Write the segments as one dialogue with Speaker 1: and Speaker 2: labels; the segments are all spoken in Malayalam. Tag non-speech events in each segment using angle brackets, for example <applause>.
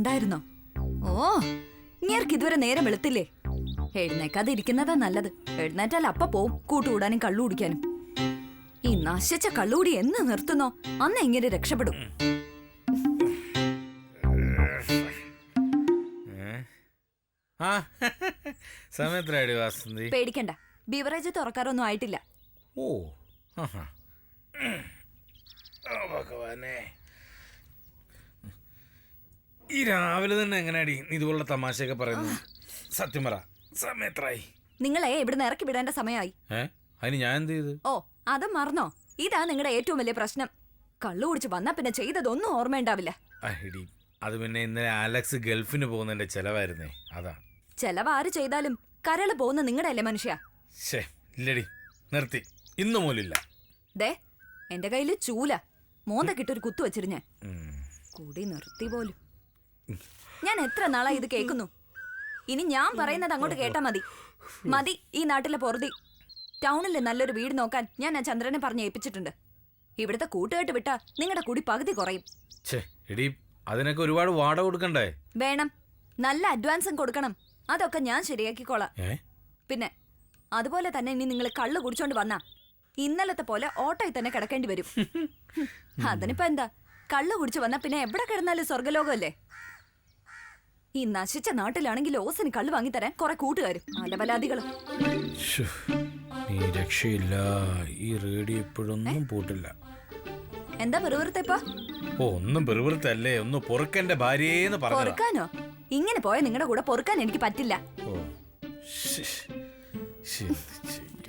Speaker 1: ഉണ്ടായിരുന്നോ? ഓ ഇങ്ങേർക്ക് ഇതുവരെ നേരം വെളുത്തില്ലേ? എഴുന്നേക്കാതെ ഇരിക്കുന്നതാ നല്ലത്. എഴുന്നേറ്റാൽ അപ്പ പോവും കൂട്ടുകൂടാനും കള്ളു കുടിക്കാനും. ഈ നശിച്ച കള്ളുകൂടി എന്ന് നിർത്തുന്നോ? അന്ന് എങ്ങനെ രക്ഷപ്പെടും.
Speaker 2: വാസന്തി.
Speaker 1: പേടിക്കണ്ട. ബിവറേജ് തുറക്കാറൊന്നും ആയിട്ടില്ല.
Speaker 2: ഓ, ഭഗവാനെ. ഈ രാവിലെ തന്നെ എങ്ങനെയാടി നീ ഇതുപോലുള്ള തമാശയൊക്കെ പറയുന്നു സത്യം പറ. സമയത്രായി
Speaker 1: നിങ്ങളെ ഇവിടുന്ന് ഇറക്കി വിടേണ്ട സമയമായി.
Speaker 2: ഏ? അതിന് ഞാൻ എന്ത് ചെയ്തു?
Speaker 1: ഓ അത് മറന്നോ? ഇതാ നിങ്ങളുടെ ഏറ്റവും വലിയ പ്രശ്നം. കള്ളു കുടിച്ച് വന്നാ പിന്നെ ചെയ്തതൊന്നും ഓർമ്മയുണ്ടാവില്ല.
Speaker 2: അടി അത് പിന്നെ ഇന്നലെ അലക്സ് ഗൾഫിന് പോകുന്നതിന്റെ ചെലവായിരുന്നേ. അതാ.
Speaker 1: ചെലവ് ആര് ചെയ്താലും കരൾ പോകുന്ന നിങ്ങളുടെ അല്ലേ മനുഷ്യ?
Speaker 2: ശേ ഇല്ലടി നിർത്തി. ഇന്നു പോലില്ല
Speaker 1: ദേ എന്റെ കയ്യിൽ ചൂല. മോന്തക്കിട്ടൊരു കുത്തു
Speaker 2: വെച്ചിരുന്നേ.
Speaker 1: കൂടി നിർത്തി പോലും. ഞാൻ എത്ര നാളായി ഇത് കേൾക്കുന്നു? ഇനി ഞാൻ പറയുന്നത് അങ്ങോട്ട് കേട്ടാ മതി. മതി ഈ നാട്ടിലെ പൊറുതി. ടൗണിൽ നല്ലൊരു വീട് നോക്കാൻ ഞാൻ ആ ചന്ദ്രനെ പറഞ്ഞ് ഏൽപ്പിച്ചിട്ടുണ്ട്. ഇവിടുത്തെ കൂട്ടുകെട്ട് വിട്ടാ നിങ്ങളുടെ കുടി പകുതി കുറയും.
Speaker 2: എടി അതിനൊക്കെ ഒരുപാട് വാടക കൊടുക്കണ്ടേ?
Speaker 1: വേണം. നല്ല അഡ്വാൻസും കൊടുക്കണം. അതൊക്കെ ഞാൻ ശരിയാക്കിക്കോളാം. പിന്നെ അതുപോലെ തന്നെ ഇനി നിങ്ങൾ കള്ള് കുടിച്ചോണ്ട് വന്നാ ഇന്നലത്തെ പോലെ ഓട്ടോയിൽ തന്നെ കിടക്കേണ്ടി വരും. <laughs> അതിനിപ്പോ എന്താ? കള്ള് കുടിച്ചു വന്നാ പിന്നെ എവിടെ കിടന്നാലും സ്വർഗലോകമല്ലേ ഈ നശിച്ച നാട്ടിലാണെങ്കിൽ ഓസിന് കള്ള് വാങ്ങിത്തരാൻ കുറെ കൂട്ടുകാരും. അലബലാദികളും
Speaker 2: ശ്ശോ, നീ രക്ഷയില്ല. ഈ റേഡിയോ ഇപ്പോഴൊന്നും പൂട്ടില്ല.
Speaker 1: എന്താ
Speaker 2: ഓ ഒന്നും പെറുപെറുത്തല്ലേ. ഒന്ന് പൊറുക്കന്റെ ഭാര്യയെന്ന് പറഞ്ഞതാ.
Speaker 1: പൊറുക്കാനോ? ഇങ്ങനെ പോയ നിങ്ങളുടെ കൂടെ പൊറുക്കാൻ എനിക്ക് പറ്റില്ല.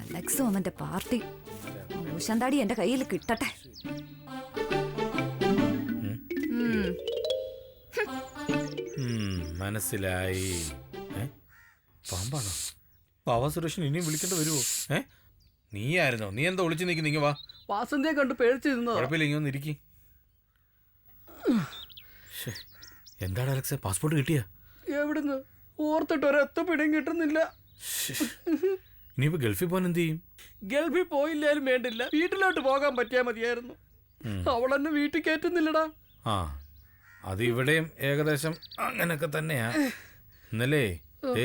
Speaker 1: അലക്സും അവന്റെ പാർട്ടി. ഊശാന്താടി എന്റെ കയ്യിൽ കിട്ടട്ടെ.
Speaker 2: മനസ്സിലായി. ഏ? പാമ്പാണോ? പാവ സുരേഷൻ ഇനിയും വിളിക്കേണ്ടി വരുമോ ഏ? നീ ആയിരുന്നോ? നീ എന്താ ഒളിച്ചു നിൽക്കുന്ന? ഇങ്ങ വാ.
Speaker 3: വാസന്തിയെ കണ്ട് പേടിച്ചിരുന്നോ
Speaker 2: കുഴപ്പമില്ല ഇങ്ങനെ ഇരിക്കി. എന്താണ് അലക്സ? പാസ്പോർട്ട് കിട്ടിയ?
Speaker 3: എവിടുന്ന്? ഓർത്തിട്ട് ഒരൊത്ത പിടിയും കിട്ടുന്നില്ല.
Speaker 2: ഇനിയിപ്പോ ഗൾഫിൽ പോകാൻ എന്ത് ചെയ്യും?
Speaker 3: ഗൾഫിൽ പോയില്ലാലും വേണ്ടില്ല. വീട്ടിലോട്ട് പോകാൻ പറ്റിയാ മതിയായിരുന്നു. അവളെന്നെ വീട്ടിൽ കയറ്റുന്നില്ലടാ.
Speaker 2: ആ. അത് ഇവിടെയും ഏകദേശം അങ്ങനൊക്കെ തന്നെയാ. ഇന്നലെ ഏ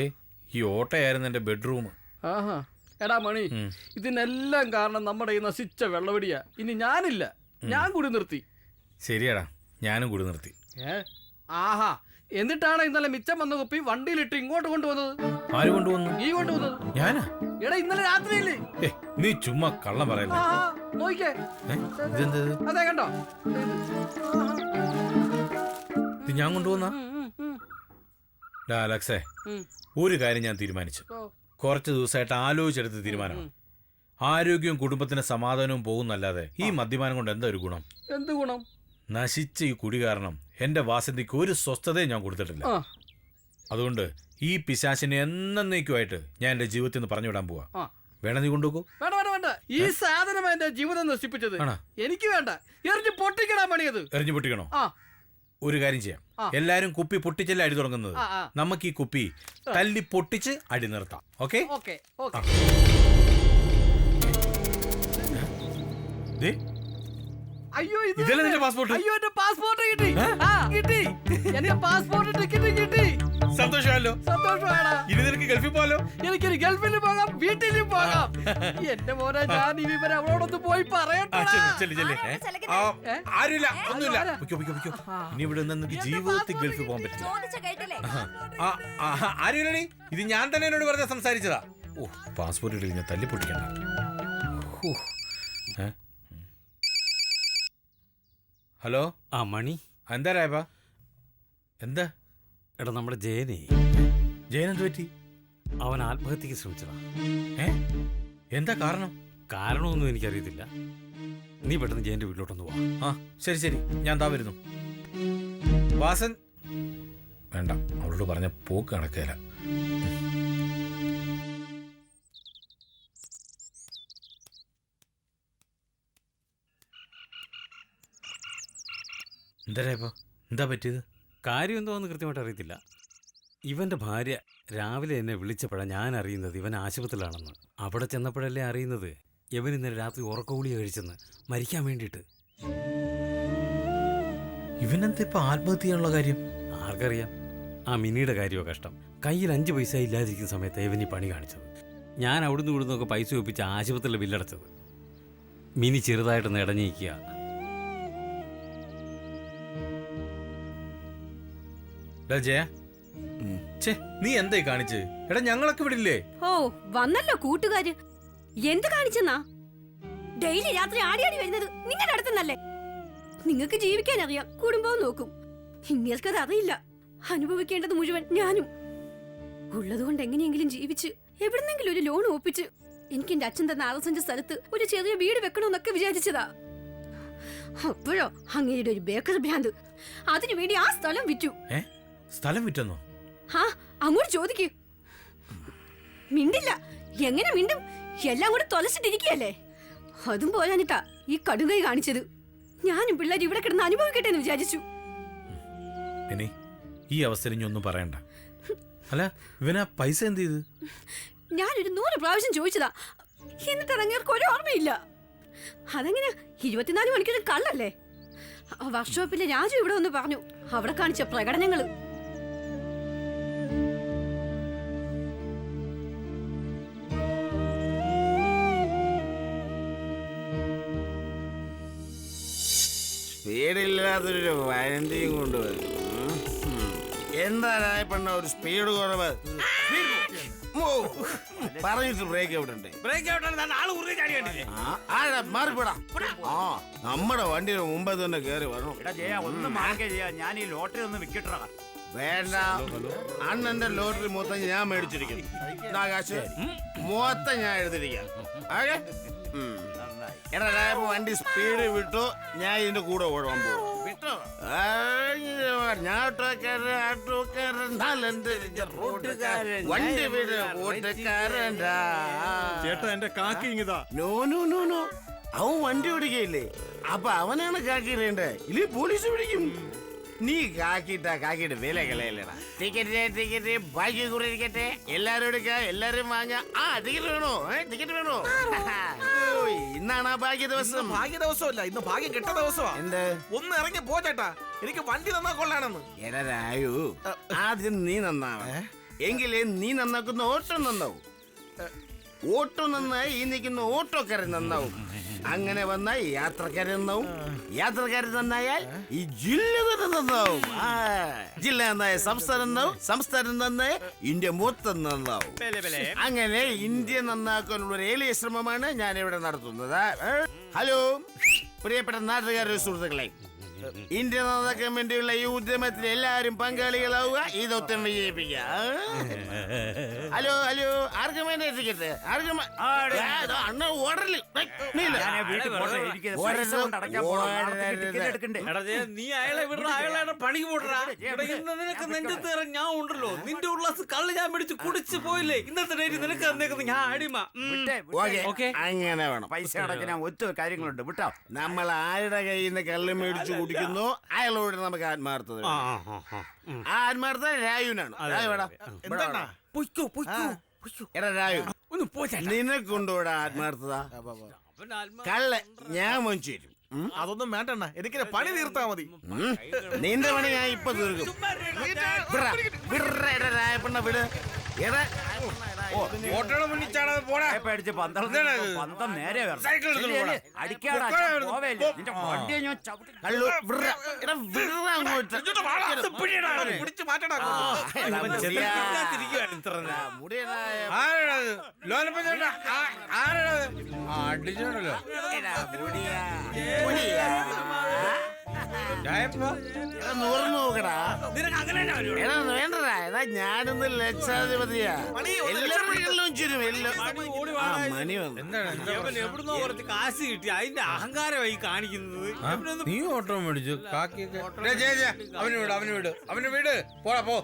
Speaker 2: ഈ ഓട്ടയായിരുന്നു എന്റെ ബെഡ്റൂം.
Speaker 3: ആഹാ. എടാ മണി ഇതിനെല്ലാം കാരണം നമ്മുടെ ഈ നശിച്ച വെള്ളവടിയാ. ഇനി ഞാനില്ല. ഞാൻ കൂടി നിർത്തി.
Speaker 2: ശരിയാടാ ഞാനും കൂടി നിർത്തി.
Speaker 3: ഏ? ആഹാ. എന്നിട്ടാണ് ഇന്നലെ മിച്ചം വന്ന കുപ്പി വണ്ടിയിലിട്ട് ഇങ്ങോട്ട് കൊണ്ടുവന്നത്?
Speaker 2: ആര് കൊണ്ടുവന്നു?
Speaker 3: നീ കൊണ്ടുവന്നത്?
Speaker 2: ഞാനാ?
Speaker 3: എടാ ഇന്നലെ രാത്രിയില്ലേ?
Speaker 2: ഏ നീ ചുമ്മാ കള്ളം പറയല്ലേ?
Speaker 3: ആഹാ. നോക്കിക്കേ.
Speaker 2: ഏ? ഇതെന്ത് ഇത്?
Speaker 3: അതെ കണ്ടോ?
Speaker 2: ഞാൻ കൊണ്ടുവന്ന? അലക്സേ. ഒരു കാര്യം ഞാൻ തീരുമാനിച്ചു. കുറച്ച് ദിവസമായിട്ട് ആലോചിച്ചെടുത്ത് തീരുമാനമാണ്. ആരോഗ്യവും കുടുംബത്തിന് സമാധാനവും പോകുന്നല്ലാതെ ഈ മദ്യപാനം കൊണ്ട് എന്താ ഒരു ഗുണം?
Speaker 3: എന്ത് ഗുണം?
Speaker 2: നശിച്ച ഈ കുടി കാരണം എന്റെ വാസന്തിക്ക് ഒരു സ്വസ്ഥതയും ഞാൻ കൊടുത്തിട്ടില്ല. അതുകൊണ്ട് ഈ പിശാശിനെ എന്നേക്കുമായിട്ട് ഞാൻ എന്റെ ജീവിതത്തിൽ നിന്ന് പറഞ്ഞു വിടാൻ പോവാ വേണം നീ കൊണ്ടുപോകൂ
Speaker 3: വേണ്ട വേണ്ട വേണ്ട. ഈ സാധനം എന്റെ ജീവിതം നശിപ്പിച്ചത്. എനിക്ക് വേണ്ട. എറിഞ്ഞ് പൊട്ടിക്കണം പണിയത്.
Speaker 2: എറിഞ്ഞു പൊട്ടിക്കണോ?
Speaker 3: ആ.
Speaker 2: ഒരു കാര്യം ചെയ്യാം. എല്ലാരും കുപ്പി പൊട്ടിച്ചല്ലേ അടി തുടങ്ങുന്നത്. നമുക്ക് ഈ കുപ്പി തല്ലി പൊട്ടിച്ച് അടി നിർത്താം. ഓക്കെ?
Speaker 3: അയ്യോ ഇത്
Speaker 2: ഇതല്ലേ നിന്റെ പാസ്പോർട്ട്
Speaker 3: അയ്യോ എന്റെ പാസ്പോർട്ട് കിട്ടി. കിട്ടി. എന്റെ പാസ്പോർട്ട് ടിക്കറ്റ് കിട്ടി.
Speaker 2: സന്തോഷമല്ലോ.
Speaker 3: സന്തോഷമാണ്.
Speaker 2: ഇനി നിനക്ക് ഗൾഫിൽ പോകാലോ?
Speaker 3: എനിക്കൊരു ഗൾഫിൽ പോകാം വീട്ടിലും പോകാം. എന്റെ മോനെ ഞാൻ ഈ വിവരം അവളോടൊന്ന് പോയി പറയട്ടെ?
Speaker 2: ആരുമില്ല ഒന്നുമില്ല. ഇനി ഇവിടെ നിന്ന് ജീവിതത്തിൽ ഗൾഫിൽ പോകാൻ. പറ്റില്ല.
Speaker 1: ചോദിച്ച കേട്ടില്ലേ?
Speaker 2: ആ, ആ, ആരുമില്ലടി? ഇത് ഞാൻ തന്നെ എന്നോട് വെറുതെ സംസാരിച്ചതാ. ഓ പാസ്പോർട്ട് ഇടയിൽ ഞാൻ തല്ലി പൊട്ടിക്കണ്ട. ഹലോ?
Speaker 4: ആ മണി.
Speaker 2: എന്താ രായപ്പ? എന്താ?
Speaker 4: എടാ നമ്മുടെ ജയനെ.
Speaker 2: ജയനെന്ത് പറ്റി?
Speaker 4: അവൻ ആത്മഹത്യക്ക് ശ്രമിച്ചതാ.
Speaker 2: ഏ? എന്താ കാരണം?
Speaker 4: കാരണമൊന്നും എനിക്കറിയത്തില്ല. നീ പെട്ടെന്ന് ജയന്റെ വീട്ടിലോട്ടൊന്ന് പോവാ
Speaker 2: ആ ശരി ശരി. ഞാൻ താ വരുന്നു. വാസൻ? വേണ്ട അവളോട് പറഞ്ഞ പോക്ക് നടക്കേല എന്താ എന്താ പറ്റിയത്?
Speaker 4: കാര്യം എന്തോന്ന് കൃത്യമായിട്ട് അറിയത്തില്ല. ഇവന്റെ ഭാര്യ രാവിലെ എന്നെ വിളിച്ചപ്പോഴാണ് ഞാൻ അറിയുന്നത് ഇവൻ ആശുപത്രിയിലാണെന്ന്. അവിടെ ചെന്നപ്പോഴല്ലേ അറിയുന്നത്? ഇവൻ ഇന്നലെ രാത്രി ഉറക്കഗുളിക കഴിച്ചെന്ന് മരിക്കാൻ വേണ്ടിയിട്ട്.
Speaker 2: ഇവനെന്താ ഇപ്പൊ ആത്മഹത്യ ചെയ്യാനുള്ള കാര്യം?
Speaker 4: ആർക്കറിയാം. ആ മിനിയുടെ കാര്യമോ കഷ്ടം. കയ്യിൽ അഞ്ച് പൈസ ഇല്ലാതിരിക്കുന്ന സമയത്ത് ഇവൻ ഈ പണി കാണിച്ചത്. ഞാൻ അവിടുന്ന് ഇവിടുന്നൊക്കെ പൈസ ഒപ്പിച്ച് ആശുപത്രിയിൽ ബില്ലടച്ചത്. മിനി ചെറുതായിട്ടൊന്ന് ഇടഞ്ഞിരിക്കുക.
Speaker 2: ജയ. ഛേ നീ എന്തേ കാണിച്ച്? എടാ ഞങ്ങളൊക്കെ വിടില്ലേ
Speaker 5: ഓ വന്നല്ലോ കൂട്ടുകാര്. എന്ത് കാണിച്ചെന്നാ? ഡെയിലി രാത്രി ആടി ആടി വരുന്നത് നിങ്ങളുടെ അടുത്തുനിന്നല്ലേ നിങ്ങൾക്ക് ജീവിക്കാൻ അറിയാം കുടുംബവും നോക്കും. നിങ്ങൾക്കത് അറിയില്ല. അനുഭവിക്കേണ്ടത് മുഴുവൻ ഞാനും. ഉള്ളതുകൊണ്ട് എങ്ങനെയെങ്കിലും ജീവിച്ച് എവിടുന്നെങ്കിലും ഒരു ലോൺ ഒപ്പിച്ച് എനിക്ക് എന്റെ അച്ഛൻ തന്ന ആലസഞ്ച സ്ഥലത്ത് ഒരു ചെറിയ വീട് വെക്കണമെന്നൊക്കെ വിചാരിച്ചതാ. അപ്പോഴോ അങ്ങേരുടെ ഒരു ബേക്കർ ഭ്രാന്ത്. അതിനു വേണ്ടി ആ സ്ഥലം വിറ്റു.
Speaker 2: സ്ഥലം വിറ്റെന്നോ?
Speaker 5: ഹാ അങ്ങോട്ട് ചോദിക്കൂ. മിണ്ടില്ല. എങ്ങനെ മിണ്ടും? എല്ലാം കൂടെ തൊലച്ചിട്ടിരിക്കുകയല്ലേ? അതും പോരാനിട്ടാ ഈ കടുകൈ കാണിച്ചത്. ഞാനും പിള്ളേർ ഇവിടെ കിടന്ന് അനുഭവിക്കട്ടെ എന്ന് വിചാരിച്ചു.
Speaker 2: ഇനി ഈ അവസരം ഇനി ഒന്നും പറയണ്ട. അല്ല ഇവനാ പൈസ എന്ത് ചെയ്ത്?
Speaker 5: ഞാനൊരു നൂറ് പ്രാവശ്യം ചോദിച്ചതാ. എന്നിട്ട് ഇറങ്ങിയവർക്ക് ഒരു ഓർമ്മയില്ല. അതെങ്ങനെ ഇരുപത്തിനാല് മണിക്കൂർ കള്ളല്ലേ? വർക്ക്ഷോപ്പിലെ രാജു ഇവിടെ ഒന്ന് പറഞ്ഞു. അവിടെ കാണിച്ച പ്രകടനങ്ങൾ.
Speaker 6: സ്പീഡില്ലാത്തൊരു വരണ്ടിയും കൊണ്ടുവരും എന്താ പെണ്ണ ഒരു സ്പീഡ് കുറവ്. പറഞ്ഞിട്ട് ബ്രേക്ക് ഉണ്ട്. മാറിപ്പോടാ ആ നമ്മുടെ വണ്ടിയുടെ മുമ്പേ തന്നെ കേറി വരണം.
Speaker 7: ഒന്ന് ചെയ്യാ. ഞാൻ ഈ ലോട്ടറി ഒന്ന് വിക്കട്ടാ
Speaker 6: വേണ്ട. അണ്ണന്റെ ലോട്ടറി മൊത്തം ഞാൻ മേടിച്ചിരിക്കും മൊത്തം ഞാൻ എടുത്തിരിക്കാം? ഉം. എടാ വണ്ടി സ്പീഡ് വിട്ടു. ഞാൻ ഇതിന്റെ കൂടെ ഓടാൻ പോകും ഞാൻ ഓട്ടോക്കാരൻ ആട്ടോക്കാരൻ നാലെന്റെ റോട്ടുകാരൻ വണ്ടി വീട് ഓട്ടക്കാരൻ
Speaker 7: ചേട്ടാ എന്റെ കാക്കി ഇങ്ങിതാ.
Speaker 6: No no no no. അവൻ വണ്ടി ഓടിക്കയില്ലേ? അപ്പൊ അവനാണ് കാക്കിടേണ്ടേ ഇല്ലേ പോലീസ് പിടിക്കും. നീ കാക്കിട്ട കാക്കിട്ട് വില കളയല്ലടാ ടിക്കറ്റ് ടിക്കറ്റ് ബാക്കി കൂടെ ഇരിക്കട്ടെ. എല്ലാരും എടുക്ക എല്ലാരും വാങ്ങ. ആ ടിക്കറ്റ് വേണോ? ടിക്കറ്റ് വേണോ? ഇന്നാണ് ആ ഭാഗ്യ ദിവസം.
Speaker 3: ഭാഗ്യ ദിവസമല്ല ഇന്ന് ഭാഗ്യം കെട്ട ദിവസമാ.
Speaker 6: എന്ത്?
Speaker 3: ഒന്ന് ഇറങ്ങി പോ ചേട്ടാ. എനിക്ക് വണ്ടി തന്നാ കൊള്ളാണെന്ന്.
Speaker 6: എടാ രായു. ആദ്യം നീ നന്നാവ എങ്കിലേ നീ നന്നാക്കുന്ന ഓട്ടം നന്നാവും. ഓട്ടോ നന്നായി ഈ നിൽക്കുന്ന ഓട്ടോക്കാരൻ നന്നാവും. അങ്ങനെ വന്നാൽ യാത്രക്കാരൻ നന്നാവും. യാത്രക്കാരൻ നന്നായാൽ ഈ ജില്ല തന്നെ നന്നാവും ജില്ല നന്നായ സംസ്ഥാനം നന്നാവും. സംസ്ഥാനം നന്നായ ഇന്ത്യ മൊത്തം നന്നാവും. അങ്ങനെ ഇന്ത്യ നന്നാക്കാനുള്ള ഒരു ഏലിയ ശ്രമമാണ് ഞാൻ ഇവിടെ നടത്തുന്നത് ഹലോ. പ്രിയപ്പെട്ട നാട്ടുകാരുടെ സുഹൃത്തുക്കളെ ഇന്ത്യ നന്നാക്കാൻ വേണ്ടിയുള്ള ഈ ഉദ്യമത്തിൽ എല്ലാരും പങ്കാളികളാവുക ഈ ദൗത്യം വിജയിപ്പിക്കുക ഹലോ ഹലോ ആർക്കും വേണ്ടി ടിക്കറ്റ് ആർക്കും അണ്ണ
Speaker 4: ജയ, നീ അയാളെ വിടറ അയാളെ പണിക്ക് ഇന്ന് നിനക്ക് നെഞ്ചത്ത് ഞാൻ ഉണ്ടല്ലോ. നിന്റെ ഉള്ളാസ് കള്ള് ഞാൻ പിടിച്ച് കുടിച്ച് പോയില്ലേ? ഇന്നത്തെ ഡേറ്റ് നിനക്ക് തന്നേക്കുന്നത് ഞാൻ അടിമ.
Speaker 6: അങ്ങനെ വേണം.
Speaker 7: പൈസ അടക്കാൻ ഒത്തിരി ഒറ്റ കാര്യങ്ങളുണ്ട്. വിട്ടോ.
Speaker 6: നമ്മൾ ആരുടെ കയ്യിൽ നിന്ന് കള്ള് മേടിച്ചു കുടിക്കുന്നു അയാളോട് നമുക്ക് ആത്മാർത്ഥത
Speaker 4: ആ. ആ, ആ, ഉം.
Speaker 6: ആ ആത്മാർത്ഥത രായുവിനാണ്. രായു എടാ. ഇവിടെ വാടാ.
Speaker 3: പൊയ്ക്കോ പൊയ്ക്കോ
Speaker 6: എടാ രായു
Speaker 4: ഒന്ന് നിന്നെ ചേട്ടാ.
Speaker 6: നിനക്കുണ്ടോടാ ആത്മാർത്ഥത?
Speaker 4: അവന്റെ ആത്മാ-
Speaker 6: കള്ള ഞാൻ വാങ്ങിച്ചു തരും. ഉം?
Speaker 3: അതൊന്നും വേണ്ടണ്ണ. എനിക്ക് പണി തീർത്താ മതി.
Speaker 6: ഉം? നിന്റെ പണി ഞാൻ ഇപ്പൊ തീർക്കും. എടാ രായപ്പണ്ണ വിട്.
Speaker 7: പേടിച്ച്? പന്തം നേരെ. അടിക്കാടാ
Speaker 2: അടിച്ചോണ്ടല്ലോ.
Speaker 6: എടാ, മുടിയാ. മുടിയാ.
Speaker 2: രായപ്പോ
Speaker 6: എടാ, നൂറ് നോക്കടാ.
Speaker 4: നിനക്ക് അങ്ങനെ തന്നെ
Speaker 6: എടാ വേണ്ടടാ. എടാ ഞാനിന്ന് ലക്ഷാധിപതിയാ. എല്ലാ ചുരും എല്ലാം
Speaker 4: മണി? എവിടുന്നോ കുറച്ച് കാശ് കിട്ടി. അതിന്റെ അഹങ്കാരമായി കാണിക്കുന്നത്.
Speaker 2: നീ ഓട്ടോ മേടിച്ചു. അവന് വീട് അവന് വീട്. അവന് വീട്. പോടാ പോ.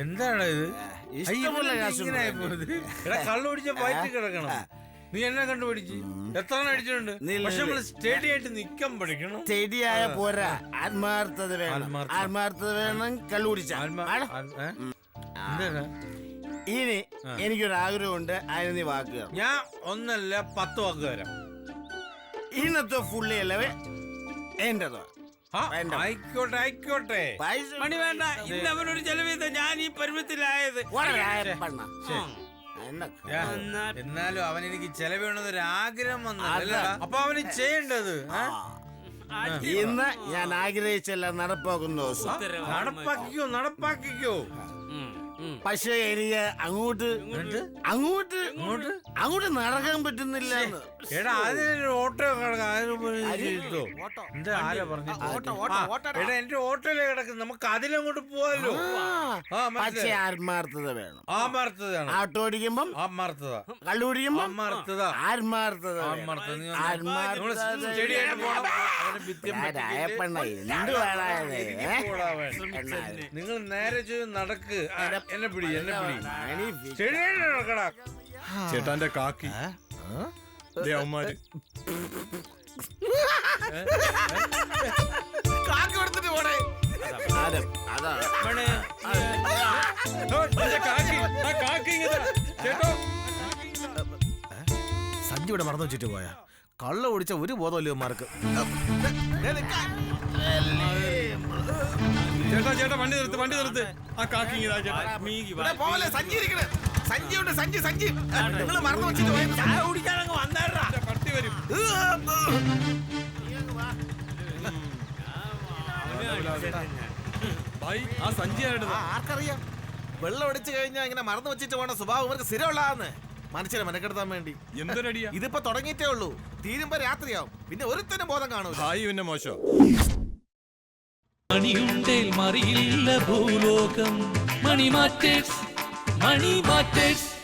Speaker 2: എന്താണ് ഇത്?
Speaker 6: ഇഷ്ടമുള്ള കാശ്
Speaker 2: വയറ്റിൽ കിടക്കണം. നീ എന്നെ കണ്ടുപിടിച്ച്? എത്ര അടിച്ചിട്ടുണ്ട്? പക്ഷെ നമ്മൾ സ്റ്റേഡി ആയിട്ട് നിക്കാൻ പഠിക്കണം
Speaker 6: പോരാ. ആത്മാർത്ഥത വേണം.
Speaker 2: ആത്മാർത്ഥത.
Speaker 6: ആത്മാർത്ഥത വേണം കള്ളുപിടിച്ച.
Speaker 2: ആത്മാ- ആത്മ- ഏ? എന്താണ്?
Speaker 6: ഇനി എനിക്കൊരു ആഗ്രഹമുണ്ട് അതിന് നീ വാക്കുക
Speaker 2: ഞാൻ ഒന്നല്ല പത്ത് വാക്ക് തരാം.
Speaker 6: ഇന്നത്തെ ഫുള്ളി അല്ലവേ എന്റേതോ.
Speaker 2: ആ,
Speaker 6: വേണ്ട.
Speaker 2: ആയിക്കോട്ടെ ആയിക്കോട്ടെ.
Speaker 6: പൈസ
Speaker 4: മണി വേണ്ട. ഇന്ന് അവനൊരു ചെലവ് ചെയ്ത. ഞാൻ ഈ പരുവത്തിലായത്
Speaker 6: ഓടാ, പെണ്ണ.
Speaker 2: എന്നാലും അവൻ എനിക്ക് ചെലവേണമെന്നൊരു ആഗ്രഹം വന്നു അപ്പൊ അവന് ചെയ്യേണ്ടത്?
Speaker 6: ഇന്ന് ഞാൻ ആഗ്രഹിച്ചല്ല നടപ്പാക്കുന്ന ദിവസം
Speaker 2: നടപ്പാക്കിക്കോ നടപ്പാക്കിക്കോ.
Speaker 6: പക്ഷേ എനിക്ക് അങ്ങോട്ട് അങ്ങോട്ട് അങ്ങോട്ട് നടക്കാൻ പറ്റുന്നില്ല.
Speaker 2: എടാ അതിനൊരു ഓട്ടോ കിടക്കാം എടാ എന്റെ ഓട്ടോയിലേ കിടക്കും. നമുക്ക് അതിലങ്ങോട്ട് പോവാല്ലോ
Speaker 6: പക്ഷേ ആത്മാർത്ഥത വേണം.
Speaker 2: ആമാർത്തതാണ്
Speaker 6: ആട്ടോ ഓടിക്കുമ്പം?
Speaker 2: ആത്മാർത്ഥത.
Speaker 6: കള്ളു കുടിക്കുമ്പോ ആത്മാർത്ഥത.
Speaker 2: ആത്മാർത്ഥത
Speaker 6: ആത്മാർത്ഥത.
Speaker 2: നിങ്ങൾ നേരെ ചെയ്ത് നടക്ക്. എന്നെ പിടി എന്നെ പിടി. ശരിയായിട്ട് നടക്കടാ
Speaker 8: ചേട്ടാന്റെ കാക്കി. ദേ അവന്മാര്.
Speaker 6: അതെ, അതാ.
Speaker 8: സഞ്ജി ഇവിടെ മറന്നു വെച്ചിട്ട് പോയാ. കള്ള ഓടിച്ച ഒരു ബോധമല്ല ഇവന്മാർക്ക് ചേട്ടാ ചേട്ടാ വണ്ടി നിർത്ത് വണ്ടി നിർത്ത്. ആ കാക്കി ഇതാ ചേട്ടാ.
Speaker 7: പോലെ സഞ്ചി സഞ്ചി ഉണ്ട് സഞ്ചി സഞ്ചി. നിങ്ങൾ മറന്നു വെച്ചിട്ട് പോയത് ചായ കുടിക്കാനങ്ങ് വന്നേടാ.
Speaker 8: പട്ടി വരും. ഭായ് ആ ആ,
Speaker 7: ആർക്കറിയാം? വെള്ളം അടിച്ചു കഴിഞ്ഞാ ഇങ്ങനെ മറന്നു വെച്ചിട്ട് പോണ സ്വഭാവം ഇവർക്ക് സ്ഥിരമുള്ളതാന്ന്. മനുഷ്യരെ മെനക്കെടുത്താൻ വേണ്ടി.
Speaker 8: എന്തൊരടിയാ?
Speaker 7: ഇതിപ്പോ തുടങ്ങിയിട്ടേ ഉള്ളൂ. തീരുമ്പോ രാത്രിയാവും. പിന്നെ ഒരുത്തനും ബോധം കാണൂല.
Speaker 8: ഹായ് പിന്നെ മോശം.
Speaker 9: മണിയുണ്ടേൽ മറിയില്ല ഭൂലോകം. Money matters money matters